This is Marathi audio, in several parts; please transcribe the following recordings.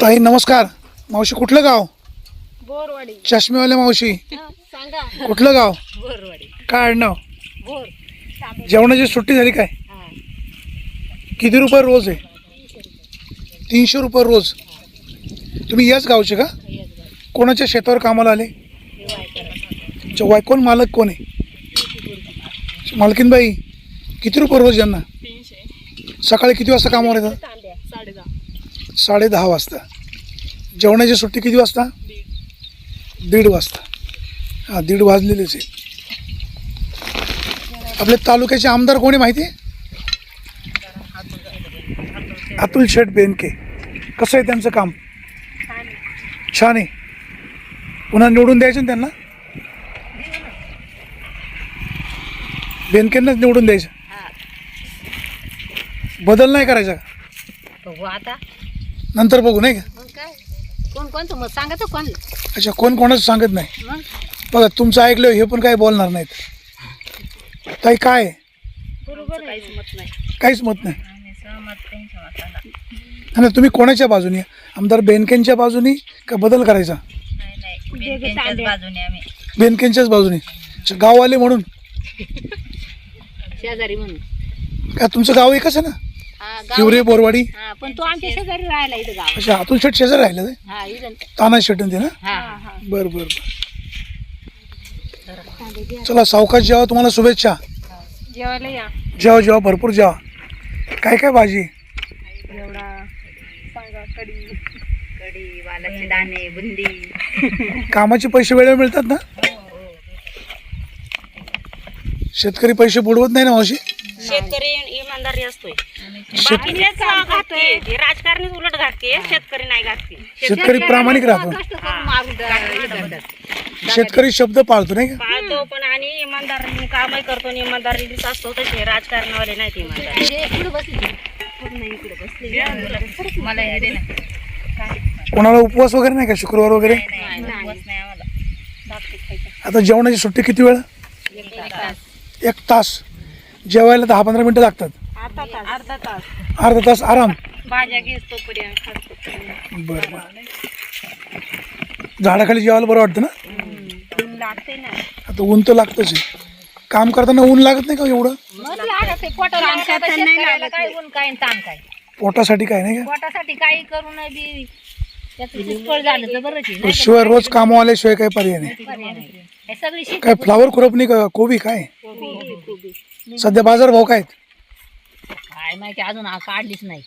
ताई नमस्कार. मावशी कुठलं गाव? बोरवाडी. चष्मेवाले मावशी. सांगा. कुठलं गाव? बोरवाडी. काय आडनाव? बोर. जेवणाची सुट्टी झाली काय? हा. किती रुपये रोज आहे? तीनशे रुपये रोज. तुम्ही याच गावचे का? कोणाच्या शेतावर कामाला आले? वाय करा अच्छा, वाय कोण मालक कोण आहे? मालकीनबाई किती रुपये रोज यांना? तीनशे. सकाळी किती वाजता कामावर येतात? साडे दहा साडे दहा वाजता. जेवणाची सुट्टी किती वाजता? दीड. वाजता. हां दीड वाजलेलेच आहे. आपल्या तालुक्याचे आमदार कोणी माहिती? आहे अतुल शेठ बेनके. कसं आहे त्यांचं काम? छान आहे. पुन्हा निवडून द्यायचं ना त्यांना? बेनकेंनाच निवडून द्यायचं. हा बदल नाही करायचा. का? बघू आता. नंतर बघू नाही का? मग काय? कोण कोणतं? मग सांगायचं कोण. अच्छा कोण कोणाचं सांगत नाही. मग? बघा तुमचं ऐकलं हे पण काही बोलणार नाहीत. ताई काय? आहे? बरोबर काहीच मत नाही. काहीच मत नाही. आम्ही सहमत त्यांच्या मताला आणि तुम्ही कोणाच्या बाजूनी? आमदार बेनकेंच्या बाजूनी का बदल करायचा? नाही नाही बेनकेंच्याच बाजूने आम्ही. बाजूनी. अच्छा, गाववाले म्हणून. शेजारी म्हणून. का तुमचं गाव एकच आहे ना? हा गाव हिवरे बोरवाडी? हा पण तो आमच्या शेजारी राहिला इथं गाव अच्छा अतुल शेट शेजार राहिलं ते हा इथं. ताना शेटन ते ना? हा. बरं बरं बरं. चला सावकाश जेवा तुम्हाला शुभेच्छा. जेवायला या. जेवा जेवा भरपूर जेवा. काय काय भाजी? एवढा सांगा कढी. कढी वालाचे दाणे बुंदी. कामाचे पैसे वेळेवर मिळतात ना? शेतकरी पैसे बुडवत नाही ना मावशी? शेतकरी इमानदारी असतोय. बाकीचेच घातके ते राजकारणीच उलट घातके शेतकरी नाही घातके शेतकरी प्रामाणिक राहतो. शेतकरी शब्द पाळतो नाही का? पाळतो पण आणि इमानदार कामही करतो आणि इमानदारीच असतो तसे राजकारणावाले नाहीत इमानदार. जे पुढे बसली पूर्ण इकडे बसली. मला हे दे ना. कोणाला उपवास वगैरे नाही का शुक्रवार वगैरे? नाही नाही आम्हाला. आता जेवणाची सुट्टी किती वेळ? एक तास जेवायला दहा पंधरा मिनटं लागतात. अर्धा तास. अर्धा तास. अर्धा तास आराम. भाज्या. बरं बरं. झाडाखाली जेवायला बरं वाटतं ना? ऊन लागते ना. आता ऊन तर लागतंच आहे. काम करताना ऊन लागत नाही का एवढं? मग लागत आहे पोटाला आमच्या आता शेतकऱ्याला काय ऊन काय आणि ताण काय? पोटासाठी काय नाही का? पोटासाठी काही करून बी. त्याचं निष्फळ झालं तर बरंच आहे. पण शिवाय रोज कामं आल्याशिवाय काही पर्याय नाही. हे सगळी शेती काय फ्लावर खुरपणी का कोबी काय? सध्या बाजार भाव काय आहेत? काय माहिती अजून आ- काढलीच नाही.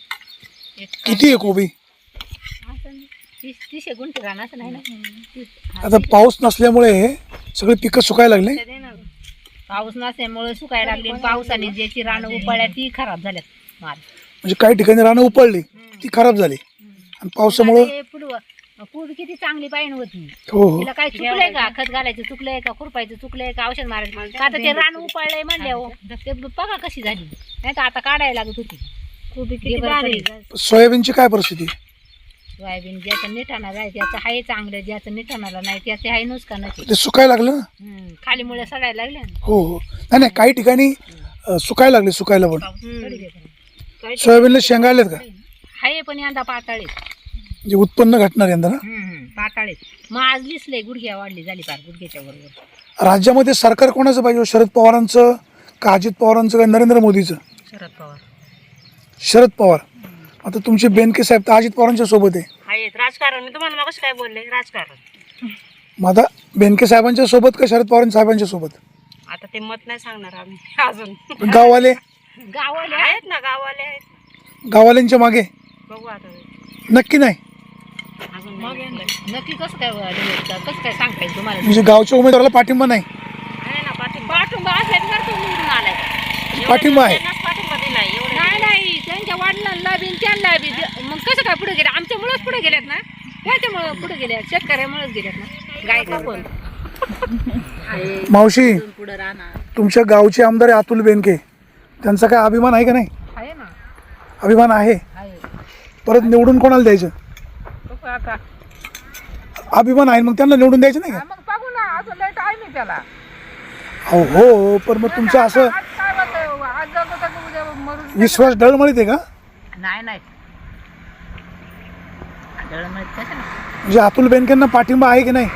किती आहे कोबी? तीस तीसशे गुंठे राहणार असं नाही ना? तीस- आता पाऊस नसल्यामुळे सगळी पिकं सुकायला लागले. पाऊस नसल्यामुळे सुकायला लागली आणि पावसाने ज्याची रानं उपळल्या ती खराब झाल्यात माल. म्हणजे काही ठिकाणी रानं उपळली ती खराब झाली. आणि पावसामुळं पुढं पूर्वी किती चांगली पाहिजे होती. हो हो. तिला काय चुकलंय का? खत घालायचं चुकलंय का? खुरपायचं चुकलंय का? औषध मारायचं का? आता ते रान उपळलंय म्हणले हो. ते बघा कशी झाली. नाही तर आता काढायला लागत होती. खूप किती भारी. सोयाबीनची काय परिस्थिती? सोयाबीन ज्याचं निठाणार आहे त्याचं आहे चांगलं ज्याचं निठाणाला नाही त्याचे आहे नुकसानच ते सुकायला लागलं? ना हम्म, खाली मुळे सडायला लागल्या ना. हो हो. नाही नाही काही ठिकाणी अं, सुकायला लागले सुकायला पण. सोयाबीनला शेंगा आल्यात का? आहे पण यंदा पाताळीत म्हणजे उत्पन्न घटणार यंदा ना? पाताळीत मग आज लिसले गुडघ्या वाढली झाली पार गुडघ्याच्या बरोबर राज्यामध्ये सरकार कोणाचं पाहिजे? शरद पवारांचं का अजित पवारांचं का नरेंद्र मोदीचं? शरद पवार. शरद पवार. आता तुमचे बेनके साहेब तर अजित पवारांच्या सोबत आहे. आहेत. राजकारण. मी तुम्हाला मग काय बोलले? राजकारण. मग आता बेनके साहेबांच्या सोबत का शरद पवार साहेबांच्या सोबत? आता ते मत नाही सांगणार आम्ही अजून. पण गाववाले गावाला आहेत ना गाववाले आहेत. गाववाल्यांच्या मागे? बघू आता. नक्की नाही? नक्की कसं काय वाढलं? कसं काय तुम्हाला? म्हणजे गावच्या उमेदवाराला पाठिंबा नाही. आहे ना पाठिंबा. पाठिंबा असल्यावर तो निवडून आलाय. का? पाठिंबा आहे. त्यांनाच पाठिंबा दिलाय. एवढं नाही नाही. त्यांच्या वडिलांना बी त्यांना बी दे- मग कसं काय पुढे गेले? आमच्यामुळेच पुढे गेल्यात ना? त्याच्यामुळे पुढे गेल्यात शेतकऱ्यामुळेच गेल्यात ना? गाय का पण मावशी पुढे राहणार. तुमच्या गावचे आमदार आहे अतुल बेनके. त्यांचा काय अभिमान आहे का नाही? आहे ना. अभिमान आहे. आहे. परत निवडून कोणाला द्यायचं? आता अभिमान आहे मग त्यांना निवडून द्यायचं नाही का? मग बघू ना अजून लय टाइम आहे त्याला. अहो हो पण मग तुमचं असं विश्वास डळमळीत आहे का? नाही नाही? म्हणजे अतुल बेनकेंना पाठिंबा आहे की नाही?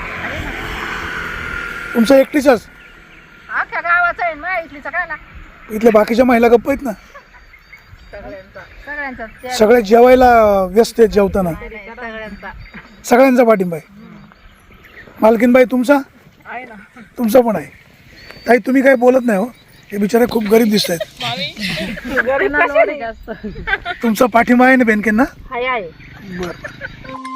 तुमचं एकटीच अख्ख्या गावाचा आहे ना इथलीचा काय ना? इथल्या बाकीच्या महिला गप्प आहेत ना? सगळ्यांचा. त्या- सगळे जेवायला व्यस्त आहेत जेवताना. सगळ्यांचा. सगळ्यांचा पाठिंबा आहे. मालकीनबाई तुमचा? तुमचा पण आहे. ताई तुम्ही काही बोलत नाही हो. हे बिचारे खूप गरीब दिसत आहेत. तुमचा पाठिंबा आहे ना हाय आहे. बरं.